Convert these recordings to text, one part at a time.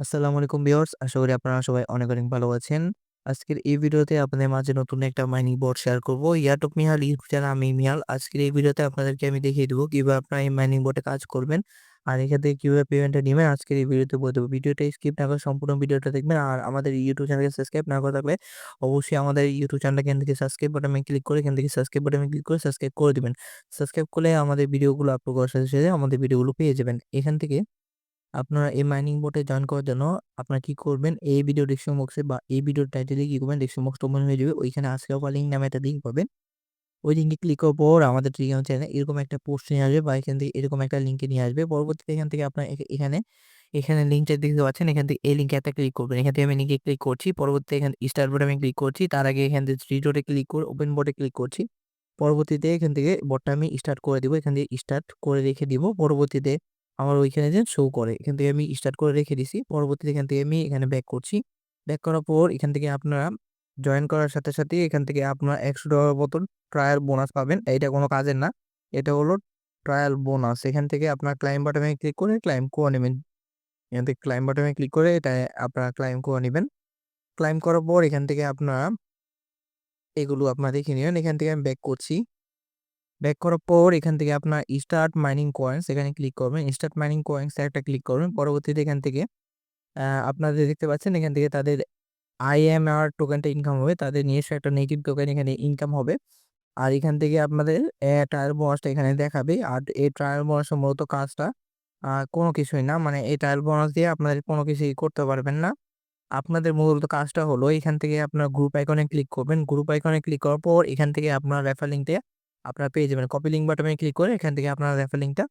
আসসালামু আলাইকুম ভিউয়ার্স। আশা করি আপনারা সবাই অনেক, অনেক ভালো আছেন। আজকের এই ভিডিওতে আপনাদের মাঝে নতুন একটা মাইনিং বোর্ড শেয়ার করব। ইয়াটক মিহাল ইউটিউব চ্যানেল আমি মিহাল। আজকের এই ভিডিওতে আপনাদেরকে আমি দেখিয়ে দেবো কীভাবে আপনারা এই মাইনিং বোর্ডে কাজ করবেন। আর এখান থেকে কীভাবে পেমেন্টটা নেবেন আজকের এই ভিডিওতে বলে দেবো। ভিডিওটা স্কিপ না করে সম্পূর্ণ ভিডিওটা দেখবেন। আর আমাদের ইউটিউব চ্যানেলকে সাবস্ক্রাইব না করে থাকলে অবশ্যই আমাদের ইউটিউব চ্যানেলটা এখান থেকে সাবস্ক্রাইব বাটনে ক্লিক করে এখান থেকে সাবস্ক্রাইব বাটনে ক্লিক করে সাবস্ক্রাইব করে দিবেন। সাবস্ক্রাইব করলে আমাদের ভিডিওগুলো আপলোড করার সাথে, সাথে আমাদের ভিডিওগুলো পেয়ে যাবেন। এখান থেকে আপনারা এই মাইনিং বোটে জয়েন করার জন্য আপনারা কি করবেন? এই ভিডিও ডেসক্রিপশন বক্সে বা এই ভিডিওর টাইটেলে কি করবেন? ডেসক্রিপশন বক্স ওপেন হয়ে যাবে। ওইখানে আজকে অফার লিঙ্ক নামে একটা লিঙ্ক পাবেন। ওই লিঙ্কে ক্লিক করার পর আমাদের টেলিগ্রাম চ্যানেলে এরকম একটা পোস্ট নিয়ে আসবে বা এখান থেকে এরকম একটা লিঙ্কে নিয়ে আসবে। পরবর্তীতে এখান থেকে আপনার এখ এখানে, এখানে লিঙ্কটা দেখতে পাচ্ছেন। এখান থেকে এই লিঙ্কে একটা ক্লিক করবেন। এখান থেকে আমি লিঙ্কে ক্লিক করছি। পরবর্তীতে এখানে স্টার্ট বোর্ডে আমি ক্লিক করছি। তার আগে এখান থেকে থ্রি ডটে ক্লিক করে ওপেন বোর্ডে ক্লিক করছি। পরবর্তীতে এখান থেকে বোর্ডটা আমি স্টার্ট করে দিব। এখান থেকে স্টার্ট করে রেখে দিব। পরবর্তীতে আমার ওইখানে যে শো করে। এখান থেকে আমি স্টার্ট করে রেখে দিছি। পরবর্তীতে এখান থেকে আমি এখানে ব্যাক করছি। ব্যাক করার পর এখান থেকে আপনারা জয়েন করার সাথে, সাথে এখান থেকে আপনারা $১০০ মতন ট্রায়াল বোনাস পাবেন। এইটা কোনো কাজের না। এটা হলো ট্রায়াল বোনাস। এখান থেকে আপনার ক্লাইম বাটনে ক্লিক করে ক্লাইম করে নিবেন। এখান থেকে ক্লাইম বাটনে ক্লিক করে এটা আপনারা ক্লাইম করে নিবেন। ক্লাইম করার পর এখান থেকে আপনারা এগুলো আপনারা দেখে নেবেন এখান থেকে আমি ব্যাক করছি। ব্যাক করার পর এখান থেকে আপনার স্টার্ট মাইনিং কয়েন্স এখানে ক্লিক করবেন। স্টার্ট মাইনিং কয়েন্স একটা ক্লিক করবেন। পরবর্তীতে এখান থেকে, আ আপনারা দেখতে পাচ্ছেন এখান থেকে তাদের IMR টোকেনটা ইনকাম হবে। তাদের নিজস্ব একটা নেটিভ টোকেন এখানে ইনকাম হবে। আর এখান থেকে আপনাদের ট্রায়াল বোনাসটা এখানে দেখাবে। আর এই ট্রায়াল বোনাসের মূলত কাজটা কোনো কিছুই না। মানে এই ট্রায়াল বোনাস দিয়ে আপনাদের কোনো কিছুই করতে পারবেন না। আপনাদের মূলত কাজটা হলো এখান থেকে আপনার গ্রুপ আইকনে ক্লিক করবেন। গ্রুপ আইকনে ক্লিক করার পর এখান থেকে আপনার রেফার লিঙ্কটা আপনারা পেয়ে যাবেন। কপি লিঙ্ক বাটনে ক্লিক করে এখান থেকে আপনার রেফার লিঙ্কটা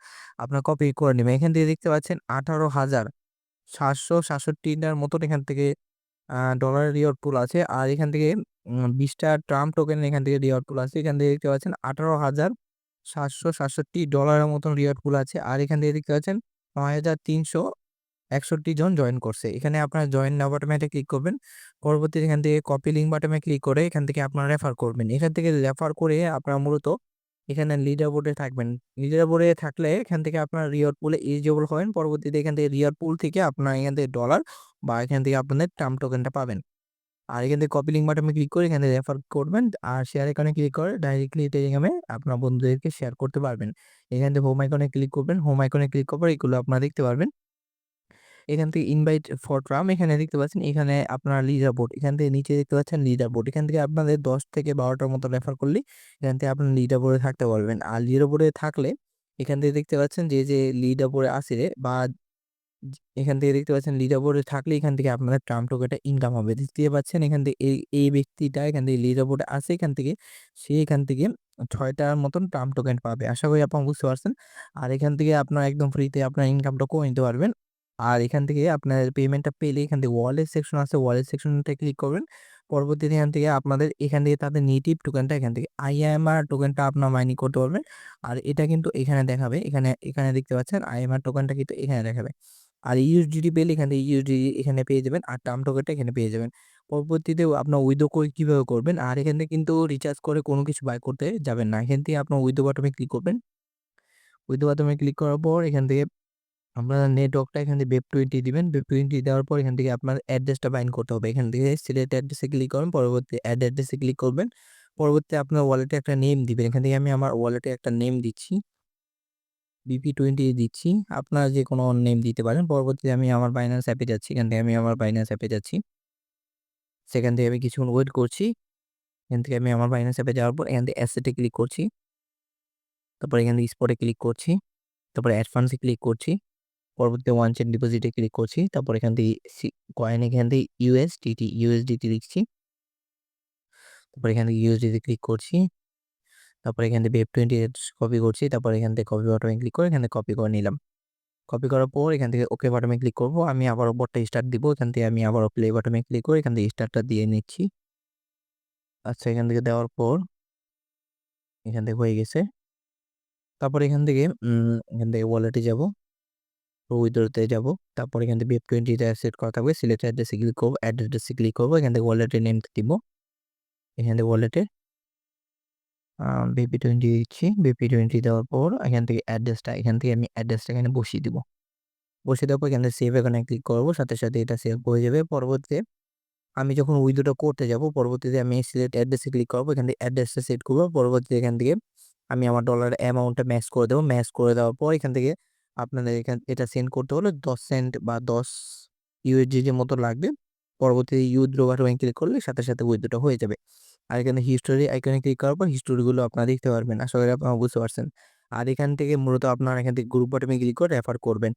আপনার কপি করে নেবেন এখান থেকে দেখতে পাচ্ছেন আঠারো হাজার সাতশো সাতষট্টিটার মতন এখান থেকে আ ডলারের রিওয়ার্ড পুল আছে। আর এখান থেকে বিশটা ২০ ট্রাম্প টোকেন এখান থেকে রিওয়ার্ড পুল আছে। এখান থেকে দেখতে পাচ্ছেন $১৮,৭৬৭ ডলারের মতন রিওয়ার্ড পুল আছে। আর এখান থেকে দেখতে পাচ্ছেন ৯৩৬১ জন জয়েন করছে। এখানে আপনারা জয়েন নাও একটা ক্লিক করবেন। পরবর্তীতে এখান থেকে কপি লিঙ্ক বাটনে ক্লিক করে এখান থেকে আপনারা রেফার করবেন। এখান থেকে রেফার করে আপনারা মূলত এখানে লিডার বোর্ডে থাকবেন। লিডার বোর্ডে থাকলে এখান থেকে আপনার রিওয়ার্ড পুলে এলিজিবল হবেন। পরবর্তীতে এখান থেকে রিওয়ার্ড পুল থেকে আপনারা এখান থেকে ডলার বা এখান থেকে আপনাদের ট্রাম্প টোকেনটা পাবেন। আর এখান থেকে কপি লিঙ্ক বাটনে ক্লিক করে এখান থেকে রেফার করবেন। আর শেয়ার এখানে ক্লিক করে ডাইরেক্টলি টেলিগ্রামে আপনার বন্ধুদেরকে শেয়ার করতে পারবেন। এখান থেকে হোম আইকনে ক্লিক করবেন। হোম আইকনে ক্লিক করার এগুলো আপনারা দেখতে পারবেন। এখান থেকে ইনভাইট ফর ট্রাম্প এখানে দেখতে পাচ্ছেন এখানে আপনার লিডার বোর্ড এখান থেকে নিচে দেখতে পাচ্ছেন লিডার বোর্ড এখান থেকে আপনাদের ১০ থেকে বারোটার মতো রেফার করলে এখান থেকে আপনার লিডার বোর্ডে থাকতে পারবেন। আর লিডার বোর্ডে থাকলে এখান থেকে দেখতে পাচ্ছেন যে, যে লিডার বোর্ডে আছে বা এখান থেকে দেখতে পাচ্ছেন লিডার বোর্ডে থাকলে এখান থেকে আপনাদের ট্রাম্প টোকেনটা ইনকাম হবে। দেখতে পাচ্ছেন এখান থেকে এই, ব্যক্তিটা এখান থেকে লিডার বোর্ডে আসে এখান থেকে সে এখান থেকে ছয়টার মতন ট্রাম্প টোকেন পাবে। আশা করি আপনারা বুঝতে পারছেন। আর এখান থেকে আপনারা একদম ফ্রিতে আপনার ইনকামটা করে নিতে পারবেন। আর এখান থেকে আপনার পেমেন্টটা পেলে এখান থেকে ওয়ালেট সেকশন আছে ওয়ালেট সেকশনটায় ক্লিক করবেন। পরবর্তীতে এখান থেকে আপনাদের এখান থেকে তাদের নেটিভ টোকেনটা এখান থেকে আইএমআর টোকেনটা আপনার মাইনিং করতে পারবেন। আর এটা কিন্তু এখানে দেখাবে। এখানে, এখানে দেখতে পাচ্ছেন IMR টোকেনটা কিন্তু এখানে দেখাবে। আর USDT পেলে এখান থেকে USDT এখানে পেয়ে যাবেন। আর টার্ম টোকেনটা এখানে পেয়ে যাবেন। পরবর্তীতে আপনার উইথড্র করে কীভাবে করবেন? আর এখান থেকে কিন্তু রিচার্জ করে কোনো কিছু বাই করতে যাবেন না। এখান থেকে আপনার উইথড্র বাটনে ক্লিক করবেন। উইথড্র বাটনে ক্লিক করার পর এখান থেকে আপনার নেটওয়ার্কটা এখান থেকে বেপ20 দিবেন। বেপ20 দেওয়ার পর এখান থেকে আপনার অ্যাড্রেসটা বাইন্ড করতে হবে। এখান থেকে সিলেক্ট অ্যাড্রেসে ক্লিক করবেন। পরবর্তী অ্যাড অ্যাড্রেসে ক্লিক করবেন। পরবর্তীতে আপনার ওয়ালেটে একটা নেম দিবেন। এখান থেকে আমি আমার ওয়ালেটে একটা নেম দিচ্ছি। BP20 দিচ্ছি। আপনারা যে কোনো নেম দিতে পারেন। পরবর্তীতে আমি আমার বাইন্যান্স অ্যাপে যাচ্ছি। এখান থেকে আমি আমার বাইন্যান্স অ্যাপে যাচ্ছি। সেখান থেকে আমি কিছুক্ষণ ওয়েট করছি। এখান থেকে আমি আমার বাইন্যান্স অ্যাপে যাওয়ার পর এখান থেকে অ্যাসেটে ক্লিক করছি। তারপর এখান থেকে স্পটে ক্লিক করছি। তারপরে অ্যাড ফান্ডস এ ক্লিক করছি। পরবর্তীতে ওয়ান চেইন ডিপোজিটে ক্লিক করছি। তারপর এখান থেকে কয়েন এখান থেকে USDT, USDT লিখছি। তারপর এখান থেকে USDT ক্লিক করছি। তারপর এখান থেকে BEP20 কপি করছি। তারপর এখান থেকে কপি বাটনে ক্লিক করে এখান থেকে কপি করে নিলাম। কপি করার পর এখান থেকে ওকে বাটনে ক্লিক করব। আমি আবার ওপরটা স্টার্ট দিব। এখান থেকে আমি আবারও প্লে বাটনে ক্লিক করে এখান থেকে স্টার্টটা দিয়ে নিচ্ছি। আচ্ছা এখান থেকে দেওয়ার পর এখান থেকে হয়ে গেছে। তারপর এখান থেকে এখান থেকে ওয়ালেটে যাব। উইথড্রতে যাব। তারপর এখান থেকে BEP20 টা সেট করা থাকবে। সিলেক্ট অ্যাড্রেসে ক্লিক করব। অ্যাড অ্যাড্রেসে ক্লিক করব। এখান থেকে ওয়ালেটের নেম দিব। এখান থেকে ওয়ালেটে বিপি টোয়েন্টি দিচ্ছি। BP20 দেওয়ার পর এখান থেকে অ্যাড্রেসটা এখান থেকে আমি অ্যাড্রেসটা এখানে বসিয়ে দিব। বসিয়ে দেওয়ার পর এখান থেকে সেভ এখানে ক্লিক করব সাথে, সাথে এটা সেভ হয়ে যাবে। পরবর্তীতে আমি যখন উইথড্রটা করতে যাব পরবর্তীতে আমি সিলেক্ট অ্যাড্রেসে ক্লিক করব। এখান থেকে অ্যাড্রেসটা সেট করব। পরবর্তীতে এখান থেকে আমি আমার ডলারের অ্যামাউন্টটা ম্যাচ করে দেবো ম্যাচ করে দেওয়ার পর এখান থেকে আপনাদের এখান এটা সেন্ড করতে হলে 10 সেন্ট বা দশ ইউএসডির মতো লাগবে। পরবর্তীতে বা বাটনে ক্লিক করলে সাথে, সাথে উইথড্রোটা হয়ে যাবে। আর এখানে হিস্টোরি আইকনে ক্লিক করার পর হিস্টোরিগুলো আপনারা দেখতে পারবেন। আশা করি আপনারা বুঝতে পারছেন। আর এখান থেকে মূলত আপনারা এখান থেকে গ্রুপ বাটনে ক্লিক করে রেফার করবেন।